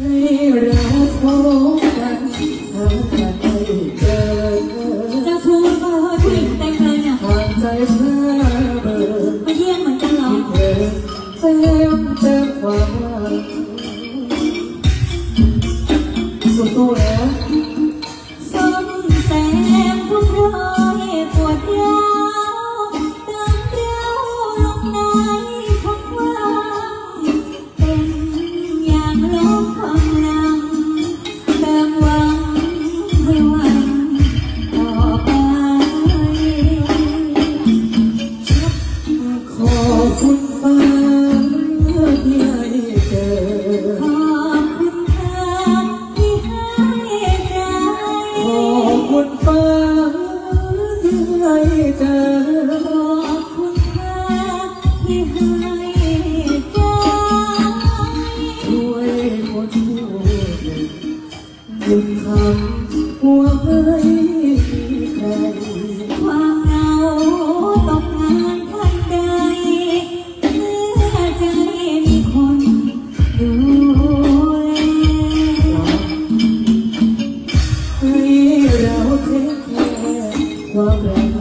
เจ้าชู้เปล่าผู้หญิงเต็มเลยเนี่ยมาเยี่ยมเหมือนกันเหรอสู้ๆนะ ส้มแซมพวกเรา นฟ้าให้เธอช่วยคนทุกข์หยุดคำหัวใพ้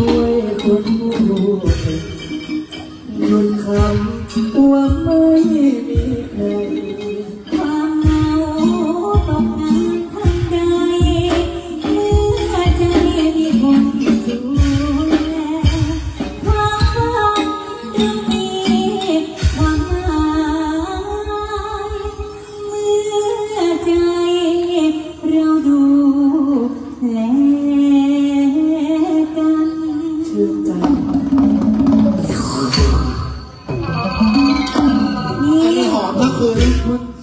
ด้วยคนผู้หยุนคำว่า Aşkın